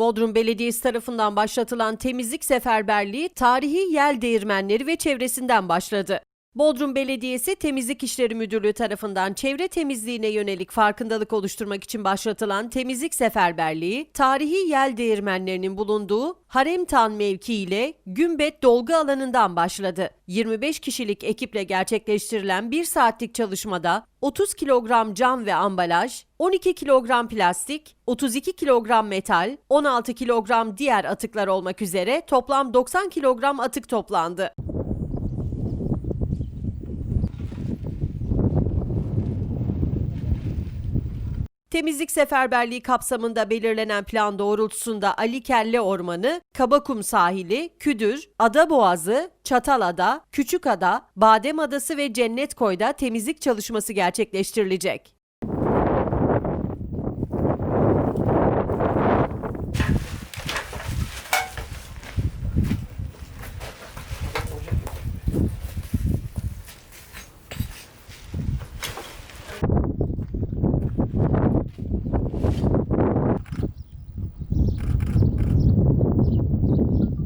Bodrum Belediyesi tarafından başlatılan temizlik seferberliği tarihi yel değirmenleri ve çevresinden başladı. Bodrum Belediyesi Temizlik İşleri Müdürlüğü tarafından çevre temizliğine yönelik farkındalık oluşturmak için başlatılan temizlik seferberliği, tarihi yel değirmenlerinin bulunduğu Haremtan mevki ile Gümbet dolgu alanından başladı. 25 kişilik ekiple gerçekleştirilen 1 saatlik çalışmada 30 kilogram cam ve ambalaj, 12 kilogram plastik, 32 kilogram metal, 16 kilogram diğer atıklar olmak üzere toplam 90 kilogram atık toplandı. Temizlik seferberliği kapsamında belirlenen plan doğrultusunda Ali Kelle Ormanı, Kabakum Sahili, Küdür, Ada Boğazı, Çatalada, Küçükada, Badem Adası ve Cennetkoy'da temizlik çalışması gerçekleştirilecek.